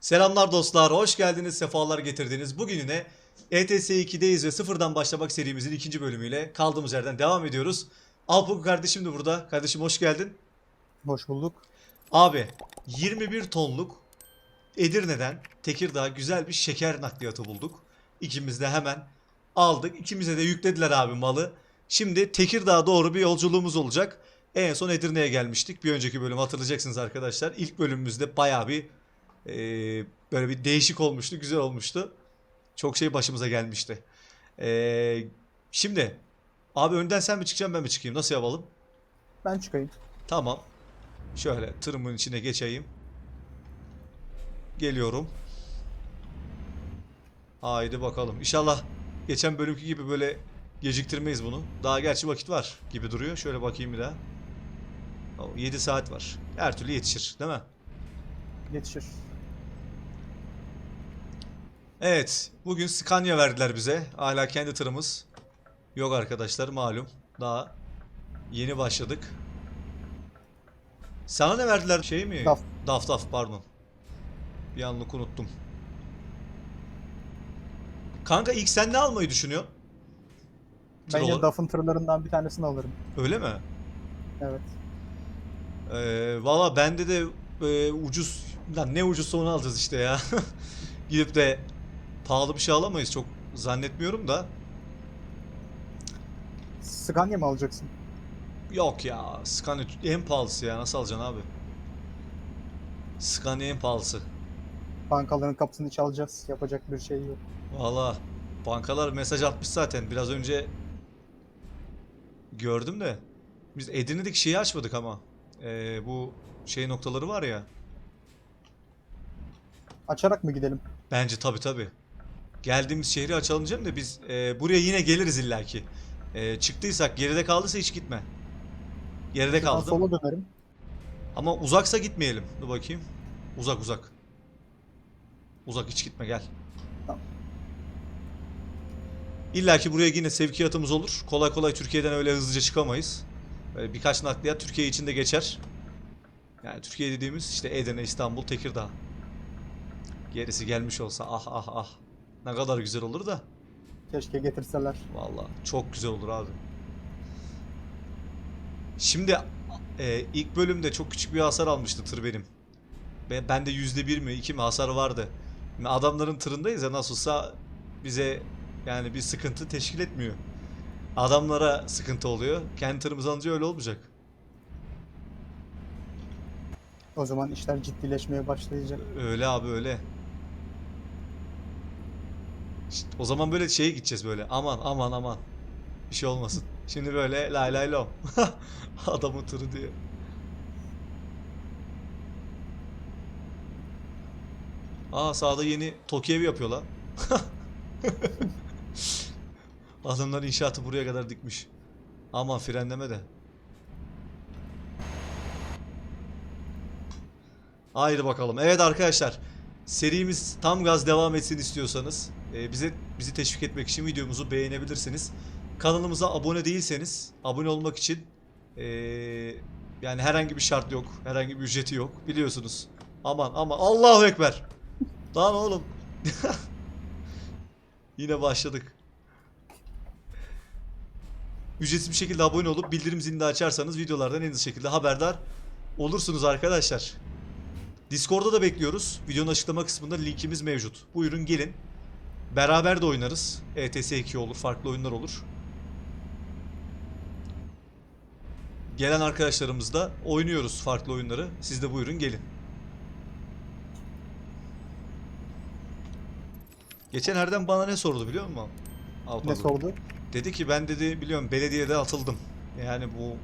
Selamlar dostlar, hoş geldiniz, sefalar getirdiniz. Bugün yine ETS 2'deyiz ve sıfırdan başlamak serimizin ikinci bölümüyle kaldığımız yerden devam ediyoruz. Alpoku kardeşim de burada. Kardeşim hoş geldin. Hoş bulduk. Abi 21 tonluk Edirne'den Tekirdağ güzel bir şeker nakliyatı bulduk. İkimiz de hemen aldık. İkimize de yüklediler abi malı. Şimdi Tekirdağ'a doğru bir yolculuğumuz olacak. En son Edirne'ye gelmiştik. Bir önceki bölüm hatırlayacaksınız arkadaşlar. İlk bölümümüzde bayağı bir e, böyle bir değişik olmuştu. Güzel olmuştu. Çok şey başımıza gelmişti. E, şimdi abi önden sen mi çıkacaksın ben mi çıkayım? Nasıl yapalım? Ben çıkayım. Tamam. Şöyle tırımın içine geçeyim. Geliyorum. Haydi bakalım. İnşallah geçen bölümki gibi böyle geciktirmeyiz bunu. Daha gerçi vakit var gibi duruyor. Şöyle bakayım bir daha. 7 saat var. Her türlü yetişir, değil mi? Yetişir. Evet, bugün Scania verdiler bize. Hala kendi tırımız yok arkadaşlar malum. Daha yeni başladık. Sana ne verdiler? Şey mi? Daf. Daf daf pardon. Bir anlık unuttum. Kanka ilk sen ne almayı düşünüyorsun? Tır Ben yine olarak. DAF'ın tırlarından bir tanesini alırım. Öyle mi? Evet. Ee, Valla bende de e, ucuz, lan ne ucuzsa onu alacağız işte ya. Gidip de pahalı bir şey alamayız çok zannetmiyorum da. Scania mı alacaksın? Yok ya Scania en pahalısı ya nasıl alacaksın abi? Scania en pahalısı. Bankaların kapısını çalacağız. Yapacak bir şey yok. Valla bankalar mesaj atmış zaten biraz önce gördüm de. Biz Edirne'deki şeyi açmadık ama. Ee, bu şey noktaları var ya. Açarak mı gidelim? Bence tabi tabi. Geldiğimiz şehri açalım diyeceğim de biz e, buraya yine geliriz illaki. E, çıktıysak geride kaldıysa hiç gitme. Geride kaldım. sola dönerim. Ama uzaksa gitmeyelim. Dur bakayım. Uzak uzak. Uzak hiç gitme gel. Tamam. İlla ki buraya yine sevkiyatımız olur. Kolay kolay Türkiye'den öyle hızlıca çıkamayız. Böyle birkaç nakliyat Türkiye içinde geçer. Yani Türkiye dediğimiz işte Edirne, İstanbul, Tekirdağ. Gerisi gelmiş olsa ah ah ah. Ne kadar güzel olur da. Keşke getirseler. Vallahi çok güzel olur abi. Şimdi e, ilk bölümde çok küçük bir hasar almıştı tır benim. Ve bende yüzde bir mi iki mi hasar vardı. Şimdi adamların tırındayız ya nasılsa bize yani bir sıkıntı teşkil etmiyor. Adamlara sıkıntı oluyor. Kendi tırımız alınca öyle olmayacak. O zaman işler ciddileşmeye başlayacak. Öyle abi öyle. O zaman böyle şeye gideceğiz böyle. Aman aman aman. Bir şey olmasın. Şimdi böyle lay lay lom. Adamın tırı diye. Aa sağda yeni Tokyo evi yapıyor lan. Adamlar inşaatı buraya kadar dikmiş. Aman frenleme de. Haydi bakalım. Evet arkadaşlar. Serimiz tam gaz devam etsin istiyorsanız e, bize bizi teşvik etmek için videomuzu beğenebilirsiniz. Kanalımıza abone değilseniz abone olmak için e, yani herhangi bir şart yok. Herhangi bir ücreti yok. Biliyorsunuz. Aman aman Allahu Ekber. Lan oğlum. Yine başladık. Ücretsiz bir şekilde abone olup bildirim zilini açarsanız videolardan en hızlı şekilde haberdar olursunuz arkadaşlar. Discord'da da bekliyoruz. Videonun açıklama kısmında linkimiz mevcut. Buyurun gelin. Beraber de oynarız. ETS 2 olur, farklı oyunlar olur. Gelen arkadaşlarımızla oynuyoruz farklı oyunları. Siz de buyurun gelin. Geçen Erdem bana ne sordu biliyor musun? Ne Alpago? sordu? Dedi ki ben dedi biliyorum belediyede atıldım. Yani bu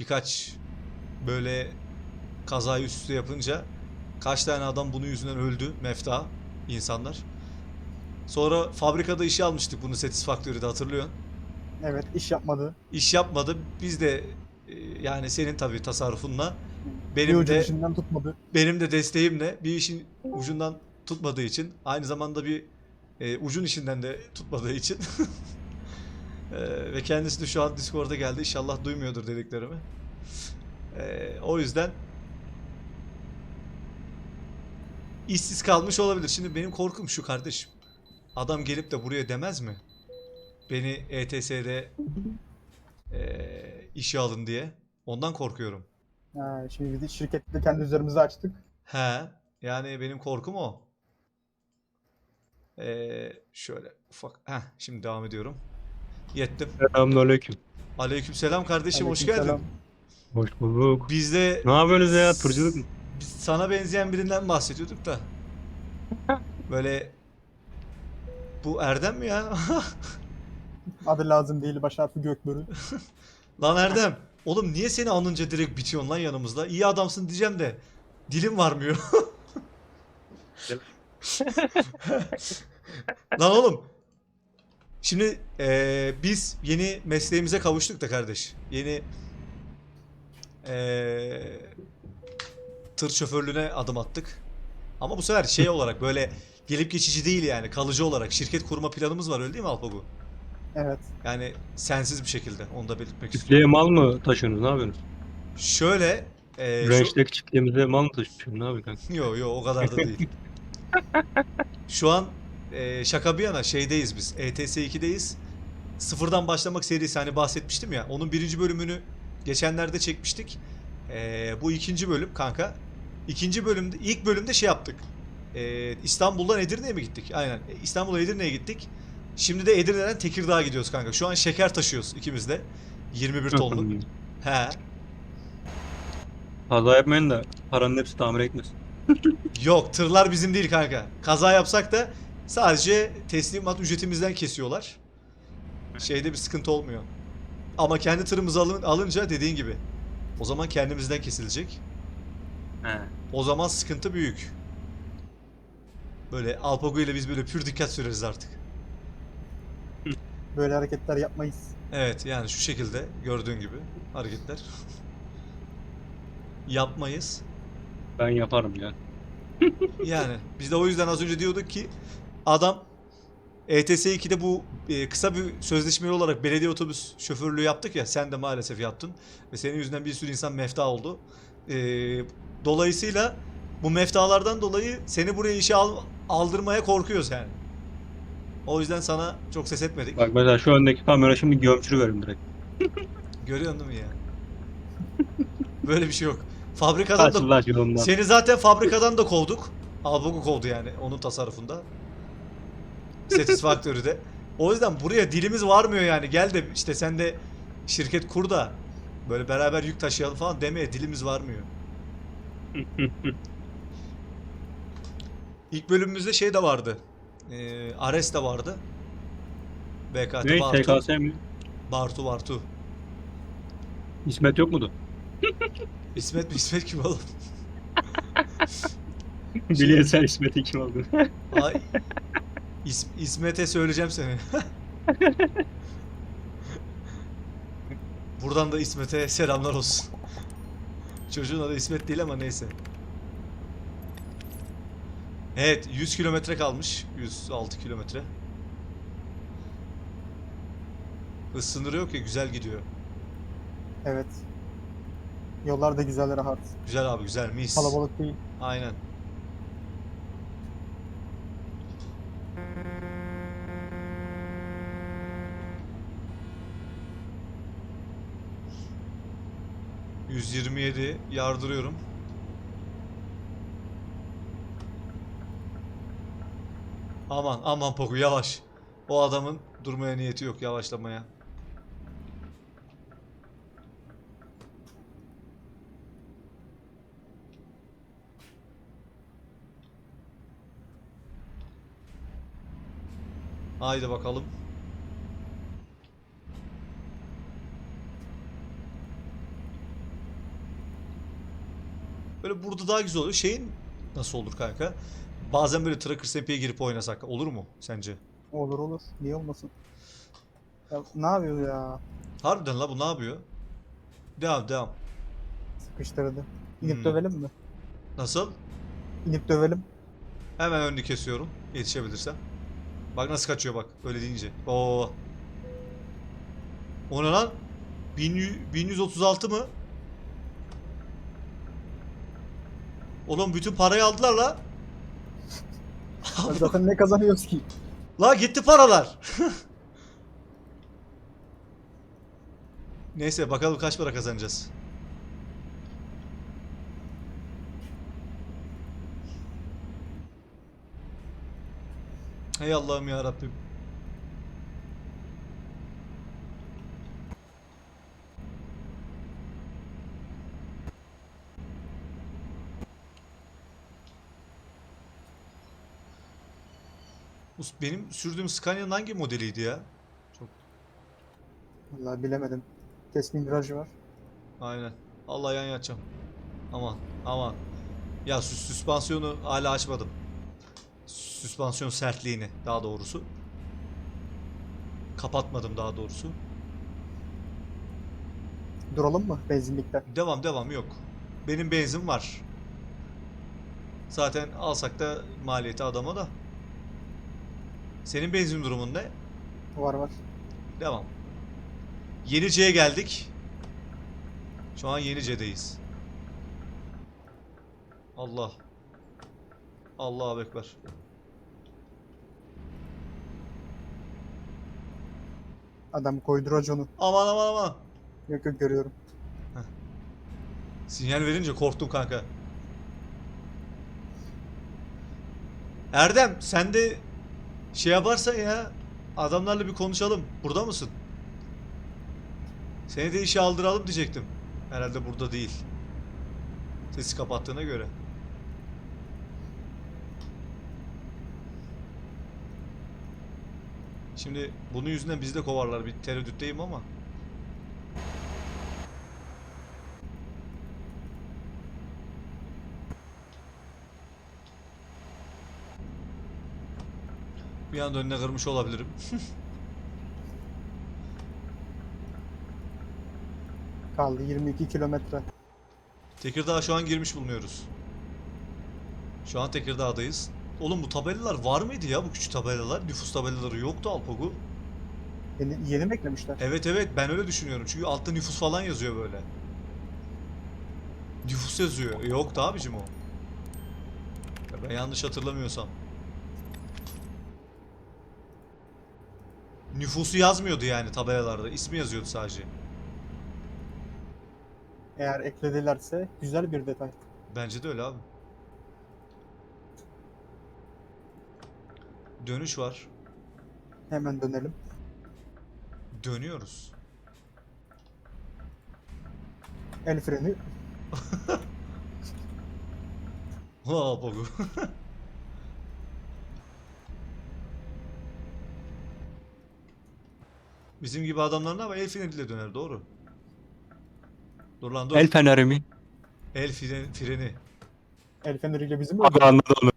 birkaç böyle kazayı üst üste yapınca kaç tane adam bunun yüzünden öldü mefta insanlar. Sonra fabrikada işe almıştık bunu Satisfactory'de hatırlıyorsun. Evet iş yapmadı. İş yapmadı. Biz de e, yani senin tabii tasarrufunla benim de tutmadı. benim de desteğimle bir işin ucundan tutmadığı için aynı zamanda bir e, ucun işinden de tutmadığı için E, ve kendisi de şu an Discord'a geldi. İnşallah duymuyordur dediklerimi. E, o yüzden işsiz kalmış olabilir. Şimdi benim korkum şu kardeşim. Adam gelip de buraya demez mi? Beni ETS'de eee işe alın diye. Ondan korkuyorum. Ha, şimdi biz de şirkette kendi üzerimize açtık. He. Yani benim korkum o. Eee şöyle ufak. Heh, şimdi devam ediyorum. Yettim. Selamünaleyküm. Aleykümselam kardeşim hoş Aleykümselam. geldin. Hoş bulduk. Biz de Ne yapıyorsunuz ya? Turculuk mu? Biz sana benzeyen birinden bahsediyorduk da. Böyle bu Erdem mi ya? Adı lazım değil baş harfi Gökbörü. lan Erdem. Oğlum niye seni anınca direkt bitiyorsun lan yanımızda? İyi adamsın diyeceğim de dilim varmıyor. lan oğlum. Şimdi eee, biz yeni mesleğimize kavuştuk da kardeş. Yeni eee, tır şoförlüğüne adım attık. Ama bu sefer şey olarak böyle gelip geçici değil yani kalıcı olarak şirket kurma planımız var öyle değil mi Alpago? Evet. Yani sensiz bir şekilde onu da belirtmek istiyorum. Çiftliğe mal mı taşıyorsunuz? Ne yapıyorsunuz? Şöyle e, şu... Çiftliğimize mal mı taşıyorsunuz? Ne yapıyorsun kanka? Yo yo o kadar da değil. Şu an e, şaka bir yana şeydeyiz biz. ETS 2'deyiz. Sıfırdan başlamak serisi hani bahsetmiştim ya. Onun birinci bölümünü geçenlerde çekmiştik. E, bu ikinci bölüm kanka. İkinci bölümde ilk bölümde şey yaptık. E, İstanbul'dan Edirne'ye mi gittik? Aynen. E, İstanbul'a Edirne'ye gittik. Şimdi de Edirne'den Tekirdağ'a gidiyoruz kanka. Şu an şeker taşıyoruz ikimiz de. 21 tonluk. He. Kaza yapmayın da paranın hepsi tamir etmesin. Yok tırlar bizim değil kanka. Kaza yapsak da sadece teslimat ücretimizden kesiyorlar. Şeyde bir sıkıntı olmuyor. Ama kendi tırımızı alın, alınca dediğin gibi. O zaman kendimizden kesilecek. He. O zaman sıkıntı büyük. Böyle Alpago ile biz böyle pür dikkat süreriz artık. Böyle hareketler yapmayız. Evet yani şu şekilde gördüğün gibi hareketler. Yapmayız. Ben yaparım ya. Yani biz de o yüzden az önce diyorduk ki adam ETS 2'de bu e, kısa bir sözleşmeli olarak belediye otobüs şoförlüğü yaptık ya sen de maalesef yaptın ve senin yüzünden bir sürü insan mefta oldu. E, dolayısıyla bu meftalardan dolayı seni buraya işe al, aldırmaya korkuyoruz yani. O yüzden sana çok ses etmedik. Bak mesela şu öndeki kamera şimdi gömçürüverim direkt. Görüyorsun değil mi ya? Böyle bir şey yok. Fabrikadan da. Seni zaten fabrikadan da kovduk. Albogu kovdu yani onun tasarrufunda. Satisfactory'de. O yüzden buraya dilimiz varmıyor yani. Gel de işte sen de şirket kur da böyle beraber yük taşıyalım falan demeye dilimiz varmıyor. İlk bölümümüzde şey de vardı. Ee, Ares de vardı. BKT Ne? Bartu. TKS mi? Bartu Bartu. İsmet yok mudu? İsmet mi İsmet kim oğlum? Bilyesel İsmet'i kim aldı? Ay, İs- İsmet'e söyleyeceğim seni. Buradan da İsmet'e selamlar olsun. Çocuğun adı İsmet değil ama neyse. Evet 100 kilometre kalmış. 106 kilometre. Hız sınırı yok ya güzel gidiyor. Evet. Yollar da güzel rahat. Güzel abi güzel mis. Kalabalık değil. Aynen. ...127 yardırıyorum. Aman aman Poku yavaş. O adamın durmaya niyeti yok yavaşlamaya. Haydi bakalım. Böyle burada daha güzel oluyor. Şeyin nasıl olur kanka? Bazen böyle Tracker SMP'ye girip oynasak olur mu sence? Olur olur. Niye olmasın? Ya, ne yapıyor ya? Harbiden la bu ne yapıyor? Devam devam. Sıkıştırdı. İnip Hmm. dövelim mi? Nasıl? İnip dövelim. Hemen önünü kesiyorum. Yetişebilirsem. Bak nasıl kaçıyor bak. Öyle deyince. Oo. O ne lan? 1100 1136 mı? Oğlum bütün parayı aldılar la. Zaten ne kazanıyoruz ki? La gitti paralar. Neyse bakalım kaç para kazanacağız. Hey Allah'ım ya Rabbim. Benim sürdüğüm Scania'nın hangi modeliydi ya? Çok Vallahi bilemedim. Keskin viraj var. aynen. Allah yan yatacağım. Aman aman. Ya sü- süspansiyonu hala açmadım. Süspansiyon sertliğini daha doğrusu. Kapatmadım daha doğrusu. Duralım mı benzinlikte? Devam devam yok. Benim benzin var. Zaten alsak da maliyeti adama da. Senin benzin durumun ne? Var var. Devam. Yenice'ye geldik. Şu an Yenice'deyiz. Allah. Allahu Ekber. Adam koydu raconu. Aman aman aman. Yok yok görüyorum. Sinyal verince korktum kanka. Erdem sen de şey yaparsan ya adamlarla bir konuşalım. Burada mısın? Seni de işe aldıralım diyecektim. Herhalde burada değil. Sesi kapattığına göre. Şimdi bunun yüzünden bizi de kovarlar. Bir tereddütteyim ama. Bir anda önüne kırmış olabilirim. Kaldı 22 kilometre. Tekirdağ'a şu an girmiş bulunuyoruz. Şu an Tekirdağ'dayız. Oğlum bu tabelalar var mıydı ya bu küçük tabelalar? Nüfus tabelaları yoktu Alpogu. Yeni, yeni mi eklemişler? Evet evet ben öyle düşünüyorum. Çünkü altta nüfus falan yazıyor böyle. Nüfus yazıyor. Yoktu abicim o. Ya Ben yanlış hatırlamıyorsam. Nüfusu yazmıyordu yani tabelalarda. İsmi yazıyordu sadece. Eğer ekledilerse güzel bir detay. Bence de öyle abi. Dönüş var. Hemen dönelim. Dönüyoruz. El freni. Ha Pogu. Bizim gibi adamlar ne yapar? El freniyle döner doğru. Dur lan dur. El feneri mi? El fren- freni. El feneriyle bizim mi? Abi anladı onu.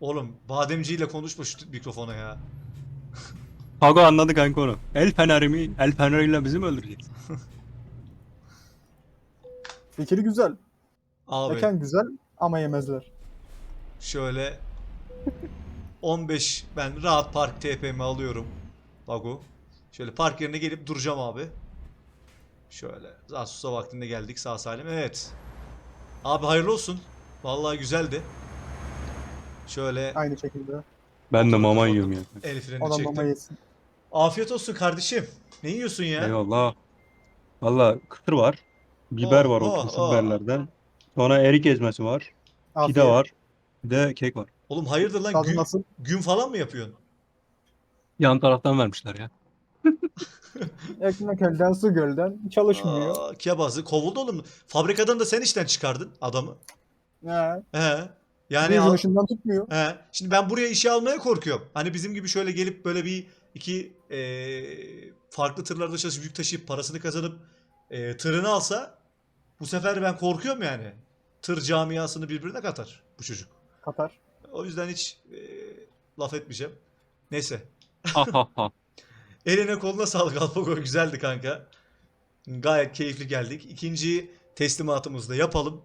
Oğlum bademciyle konuşma şu mikrofona ya. Pago anladı kanka onu. El feneri mi? El feneriyle bizi mi öldürecek? Fikri güzel. Abi Mekan güzel ama yemezler. şöyle 15 ben rahat park TP'mi alıyorum. Bago. Şöyle park yerine gelip duracağım abi. Şöyle. Zasus'a vaktinde geldik sağ salim. Evet. Abi hayırlı olsun. Vallahi güzeldi. Şöyle Aynı şekilde. Ben de mama yiyorum ya. el freni çektim. mama yesin. Afiyet olsun kardeşim. Ne yiyorsun ya? Eyvallah. Valla kıtır var. Biber Oh, var oh, o kısır oh. biberlerden. Sonra erik ezmesi var. Afiyet. Pide var. Bir de kek var. Oğlum hayırdır lan Tadı gün, nasıl? gün falan mı yapıyorsun? Yan taraftan vermişler ya. Ekmek elden su gölden çalışmıyor. Aa, kebazı kovuldu oğlum. Fabrikadan da sen işten çıkardın adamı. He. He. Yani al- ışığından tutmuyor. He. Şimdi ben buraya işe almaya korkuyorum. Hani bizim gibi şöyle gelip böyle bir iki eee, farklı tırlarda çalışıp yük taşıyıp parasını kazanıp eee, tırını alsa bu sefer ben korkuyorum yani. Tır camiasını birbirine katar bu çocuk. Katar. O yüzden hiç eee, laf etmeyeceğim. Neyse. Eline koluna sağlık Alpago. Güzeldi kanka. Gayet keyifli geldik. İkinci teslimatımızı da yapalım.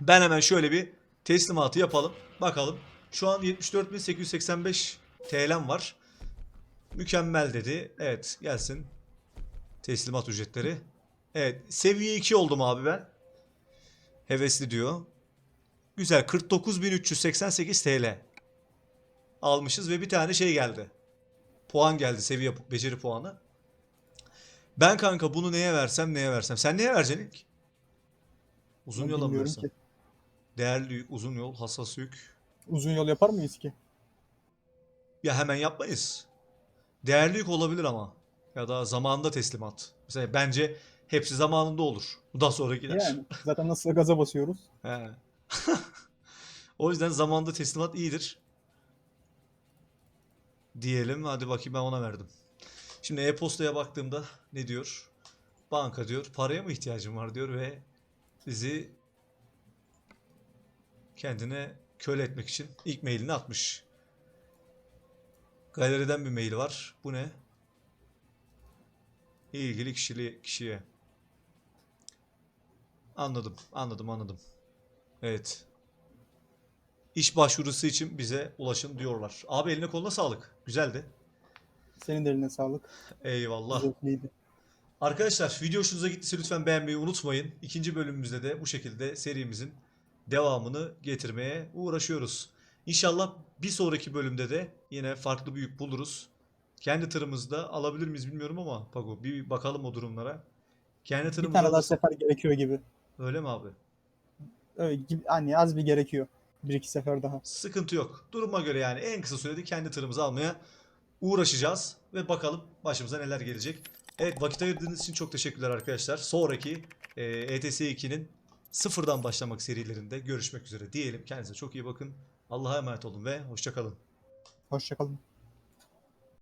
Ben hemen şöyle bir teslimatı yapalım. Bakalım. Şu an 74.885 TL'm var. Mükemmel dedi. Evet gelsin. Teslimat ücretleri. Evet seviye 2 oldum abi ben. Hevesli diyor. Güzel 49.388 TL. almışız ve bir tane şey geldi. Puan geldi seviye beceri puanı. Ben kanka bunu neye versem neye versem. Sen neye vereceksin ilk? Uzun Ben yola mı bilmiyorum versen? ki. Değerli yük, uzun yol, hassas yük. Uzun yol yapar mıyız ki? Ya hemen yapmayız. Değerli yük olabilir ama. Ya da zamanında teslimat. Mesela bence hepsi zamanında olur. Bundan sonra gider. Yani zaten nasıl gaza basıyoruz. He. o yüzden zamanında teslimat iyidir. Diyelim. Hadi bakayım ben ona verdim. Şimdi e-postaya baktığımda ne diyor? Banka diyor. Paraya mı ihtiyacım var diyor ve bizi kendine köle etmek için ilk mailini atmış. Galeriden bir mail var. Bu ne? İlgili kişili, kişiye. Anladım, anladım, anladım. Evet. İş başvurusu için bize ulaşın diyorlar. Abi eline koluna sağlık. Güzeldi. Senin de eline sağlık. Eyvallah. Zevkliydi. Arkadaşlar video hoşunuza gittiyse lütfen beğenmeyi unutmayın. İkinci bölümümüzde de bu şekilde serimizin devamını getirmeye uğraşıyoruz. İnşallah bir sonraki bölümde de yine farklı bir yük buluruz. Kendi tırımızda alabilir miyiz bilmiyorum ama Pago bir bakalım o durumlara. Kendi Bir tırımızda tane daha sefer gerekiyor gibi. Öyle mi abi? Öyle hani az bir gerekiyor. Bir iki sefer daha. Sıkıntı yok. Duruma göre yani en kısa sürede kendi tırımızı almaya uğraşacağız ve bakalım başımıza neler gelecek. Evet vakit ayırdığınız için çok teşekkürler arkadaşlar. Sonraki e, ETS 2'nin sıfırdan başlamak serilerinde görüşmek üzere diyelim. Kendinize çok iyi bakın. Allah'a emanet olun ve hoşçakalın. Hoşçakalın.